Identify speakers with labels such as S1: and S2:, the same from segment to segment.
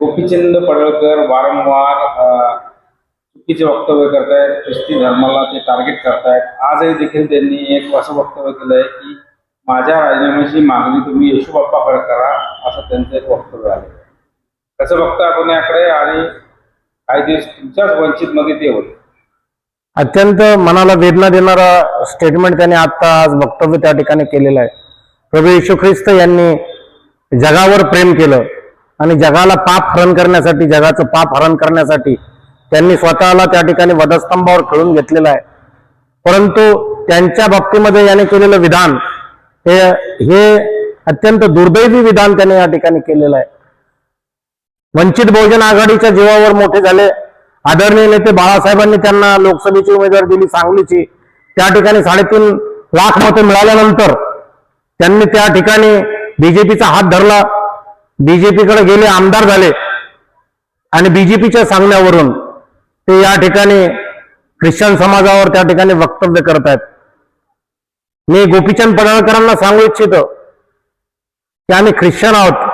S1: गोपीचंद पडळकर वारंवार चुकीचे वक्तव्य करतायत ख्रिस्ती धर्माला ते टार्गेट करतायत. आजही देखील त्यांनी एक असं वक्तव्य केलं आहे की माझ्या राजीनाम्याची मागणी तुम्ही येशू बाप्पाकडे करा असं त्यांचं एक वक्तव्य आहे. कसं बघता आपण याकडे आणि काही दिवस तुमच्याच वंचितमध्ये ते होते
S2: अत्यंत मनाला वेदना देणारा स्टेटमेंट त्यांनी आता आज वक्तव्य त्या ठिकाणी केलेलं आहे. प्रभू येशू ख्रिस्त यांनी जगावर प्रेम केलं. आणि जगाला पाप हरण करण्यासाठी जगाचं पाप हरण करण्यासाठी त्यांनी स्वतःला त्या ठिकाणी वधस्तंभावर खेळून घेतलेलं आहे. परंतु त्यांच्या बाबतीमध्ये याने केलेलं विधान हे हे अत्यंत दुर्दैवी विधान त्याने या ठिकाणी केलेलं आहे. वंचित बहुजन आघाडीच्या जीवावर मोठे झाले. आदरणीय नेते बाळासाहेबांनी त्यांना लोकसभेची उमेदवारी दिली सांगलीची. त्या ठिकाणी साडेतीन लाख मते मिळाल्यानंतर त्यांनी त्या ठिकाणी बीजेपीचा हात धरला. बीजेपीकडे गेले आमदार झाले. आणि बीजेपीच्या सांगण्यावरून ते या ठिकाणी ख्रिश्चन समाजावर त्या ठिकाणी वक्तव्य करत आहेत मी गोपीचंद पडळकरांना सांगू इच्छितो की आम्ही ख्रिश्चन आहोत.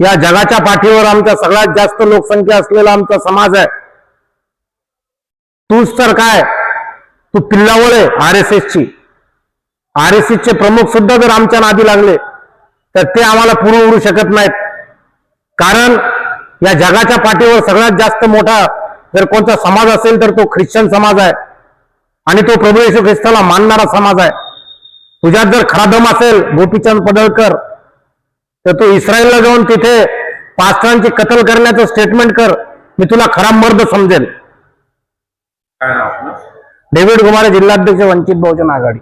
S2: या जगाच्या पाठीवर आमचा सगळ्यात जास्त लोकसंख्या असलेला आमचा समाज आहे. तूच तर काय? तू पिल्लावळ आहे आर एस एसची. आर एस एसचे प्रमुख सुद्धा जर आमच्या नादी लागले तर ते आम्हाला उडू शकत नाहीत. कारण या जगाच्या पाठीवर सगळ्यात जास्त मोठा जर कोणता समाज असेल तर तो ख्रिश्चन समाज आहे. आणि तो प्रभू येशू ख्रिस्ताला मानणारा समाज आहे. तुझ्यात जर खरा दम असेल गोपीचंद पडळकर तर तू इस्रायलला जाऊन तिथे पास्टरांची कत्ल करण्याचं स्टेटमेंट कर. मी तुला खरा मर्द समजेल डेव्हिड कुमार जिल्हाध्यक्ष वंचित बहुजन आघाडी.